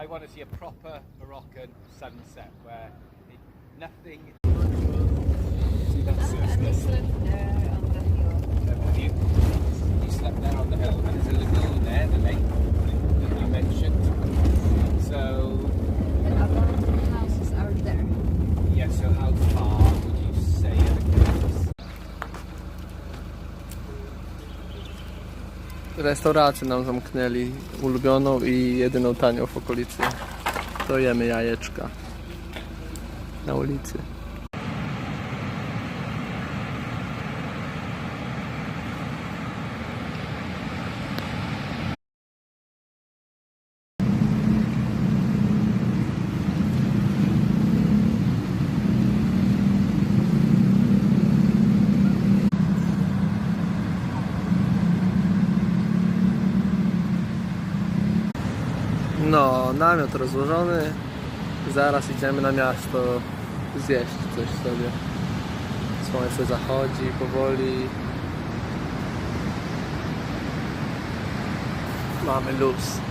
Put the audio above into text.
I want to see a proper Moroccan sunset where it, nothing. Restaurację nam zamknęli, ulubioną i jedyną tanią w okolicy. To jemy jajeczka na ulicy. No, namiot rozłożony. Zaraz idziemy na miasto zjeść coś sobie. Słońce zachodzi powoli. Mamy luz.